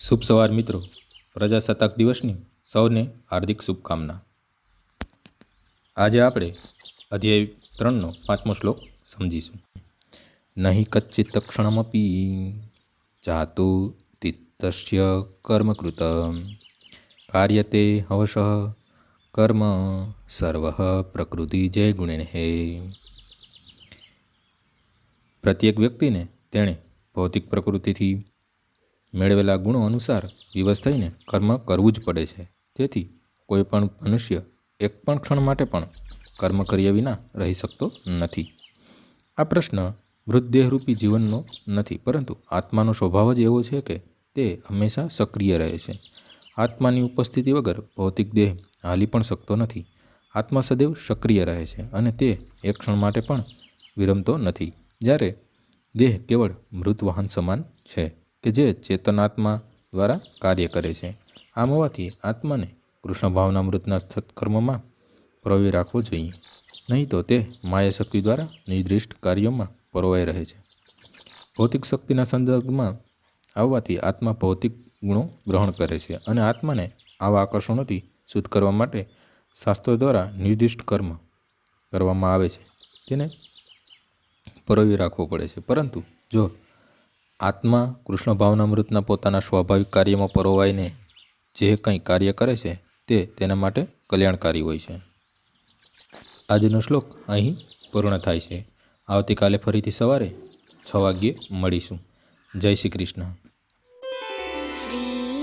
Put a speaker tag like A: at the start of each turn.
A: શુભ સવાર મિત્રો. પ્રજાસત્તાક દિવસની સૌને હાર્દિક શુભકામના. આજે આપણે અધ્યાય ત્રણનો પાંચમો શ્લોક સમજીશું. નહીં કચ્ચિત ક્ષણમપી જાતુ તિત્તસ્ય કર્મકૃત કાર્યતે હવશ કર્મ સર્વ પ્રકૃતિ જય ગુણિન હે પ્રત્યેક વ્યક્તિને તેણે ભૌતિક પ્રકૃતિથી મેળવેલા ગુણો અનુસાર વિવશ થઈને કર્મ કરવું જ પડે છે. તેથી કોઈ પણ મનુષ્ય એક પણ ક્ષણ માટે પણ કર્મ કર્યા વિના રહી શકતો નથી. આ પ્રશ્ન મૃતદેહરૂપી જીવનનો નથી, પરંતુ આત્માનો સ્વભાવ જ એવો છે કે તે હંમેશા સક્રિય રહે છે. આત્માની ઉપસ્થિતિ વગર ભૌતિક દેહ હાલી પણ શકતો નથી. આત્મા સદૈવ સક્રિય રહે છે અને તે એક ક્ષણ માટે પણ વિરમતો નથી. જ્યારે દેહ કેવળ મૃત વાહન સમાન છે. કે જે ચેતનાત્મા દ્વારા કાર્ય કરે છે. આમ હોવાથી આત્માને કૃષ્ણ ભાવનામૃતના સત્કર્મમાં પરોવી રાખવો જોઈએ. નહીં તો તે માયા શક્તિ દ્વારા નિર્દિષ્ટ કાર્યોમાં પરોવાઈ રહે છે. ભૌતિક શક્તિના સંદર્ભમાં આવવાથી આત્મા ભૌતિક ગુણો ગ્રહણ કરે છે અને આત્માને આવા આકર્ષણોથી શુદ્ધ કરવા માટે શાસ્ત્રો દ્વારા નિર્દિષ્ટ કર્મ કરવામાં આવે છે. તેને પરોવી રાખવો પડે છે. પરંતુ જો આત્મા કૃષ્ણ ભાવનામૃતના પોતાના સ્વાભાવિક કાર્યમાં પરોવાઈને જે કંઈ કાર્ય કરે છે તે તેના માટે કલ્યાણકારી હોય છે. આજનો શ્લોક અહીં પૂર્ણ થાય છે. આવતીકાલે ફરીથી સવારે છ વાગ્યે મળીશું. જય શ્રી કૃષ્ણ. શ્રી